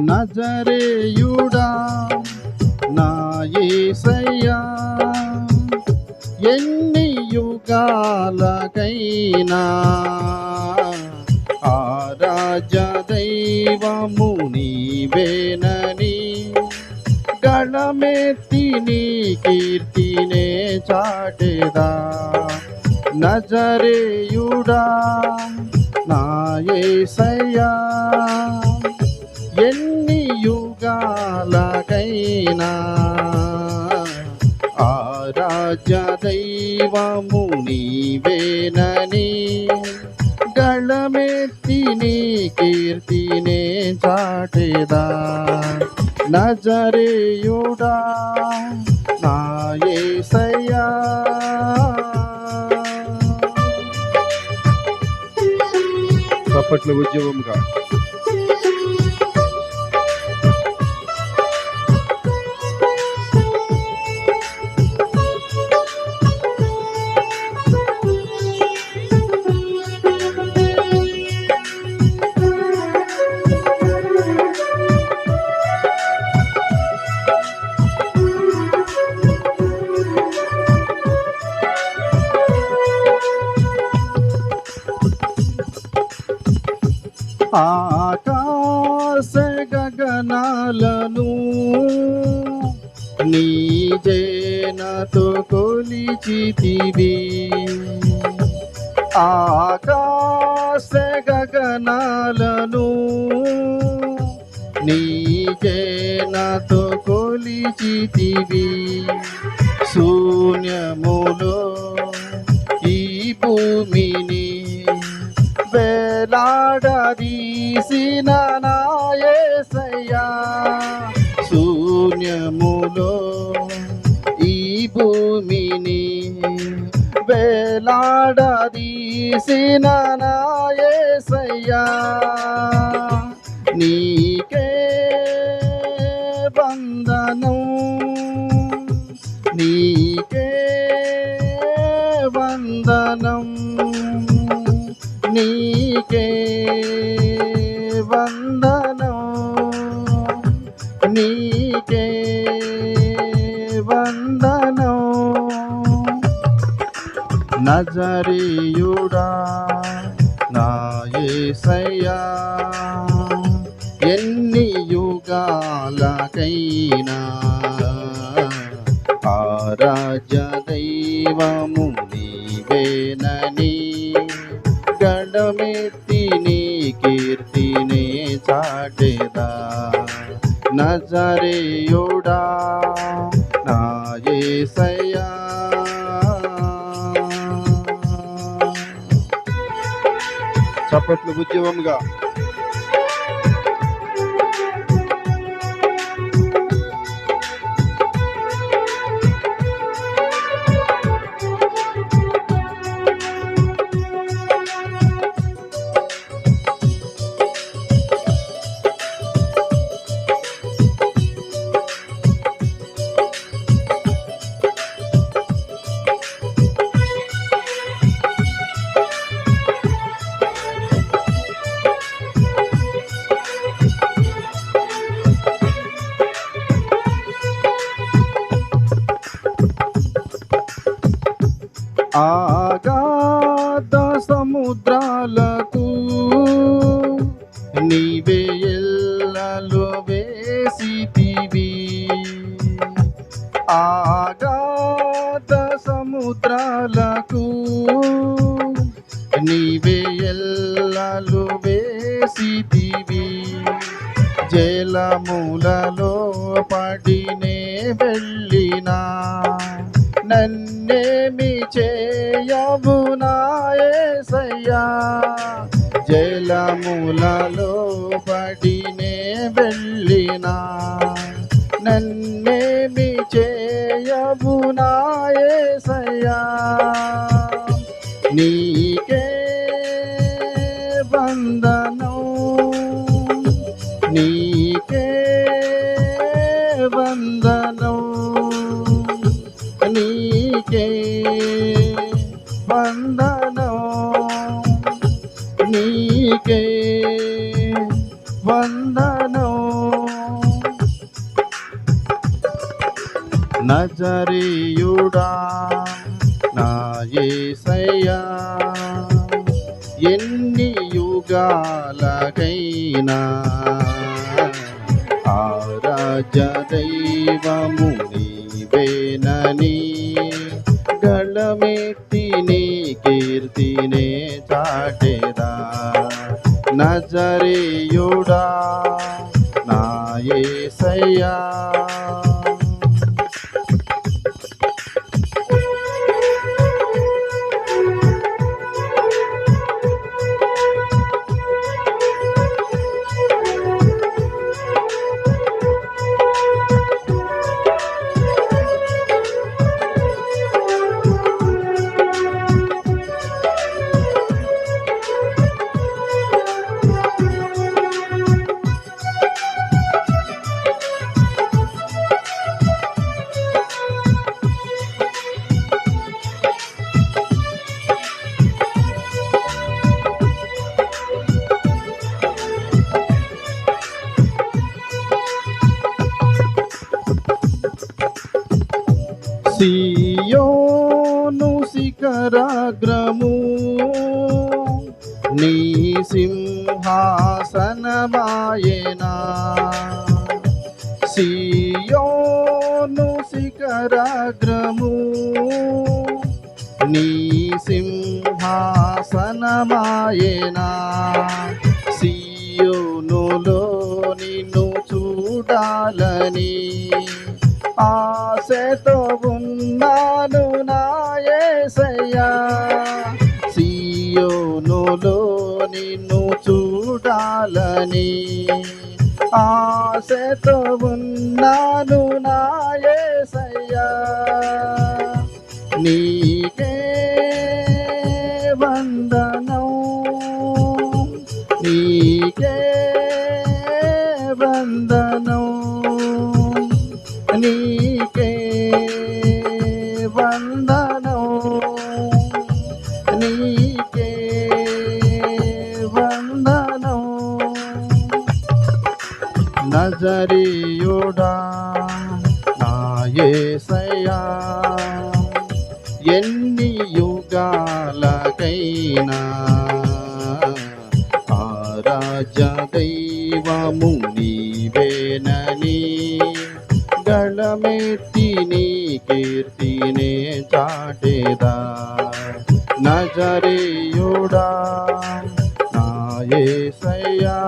నజరేయుడా నా యేసయ్యా ఎన్ని యుగాలకైనా ఆరాజ దైవము నీవేనని గణమెత్తి నీ కీర్తినే చాటెదా. నజరేయుడా నా యేసయ్యా ఆరాధ్య దైవము నీవేనని గళమెత్తి నీ కీర్తినే చాటెదా నజరేయుడా నా యేసయ్యా చప్పట్ల ఉద్యమంగా ఆకాశ గగనాలను నీజేనతో కొలిచితివి. ఆకాశ గగనాలను నీజేనతో కొలిచితివి. శూన్యములో ఈ భూమిని వేలాడదీసిన నాయసయ్యా శూన్యములో ఈ భూమిని వేలాడదీసిన నాయసయ్యా నీకే వందనం. నీకే వందనం. నీకే నీకే వందనం. నజరీయుడా నాయసయ్యా ఎన్ని యుగాలకైనా ఆరాధ్య దైవము నీవేనని గడమెత్తి నీ కీర్తినే చాటెదా. నజరేయుడా నా యేసయ్యా చప్పట్ల ఉద్యమంగా నీవే ఎల్లలో వేసితివి ఆగాధ సముద్రాలకు నీవే ఎల్లలో వేసితివి జలములలో పడినే వెళ్ళినా నన్నేమి చేయవు నాయసయ్యా. జలములలో పడినే వెళ్ళినా నన్నేమి చేయవు నాయసయ్యా నీకే వందనం నీకే వందనం నీకే వందనం నీకే బంధను నజరియుడా నా ఏసయ్యా ఎన్ని యుగాలకైనా ఆరాజ దైవము నీవేనని గళమెత్తి నీ కీర్తిని నజరేయుడా నా యేసయ్యా నీ సింహాసనమాయనా? సియోను శిఖరాగ్రము నీ సింహాసనమాయనా? నిన్ను చూడాలని ఆశతో ఉన్నాను నాయసయ్యా నీకే వందనం నీకే నజరియుడా? నా ఎన్ని యుగాలకైనా ఆరాధ్య దైవము నీవేనని గళమెత్తి నీ కీర్తినే చాటేదా? నజరియుడా నా యేసయ్యా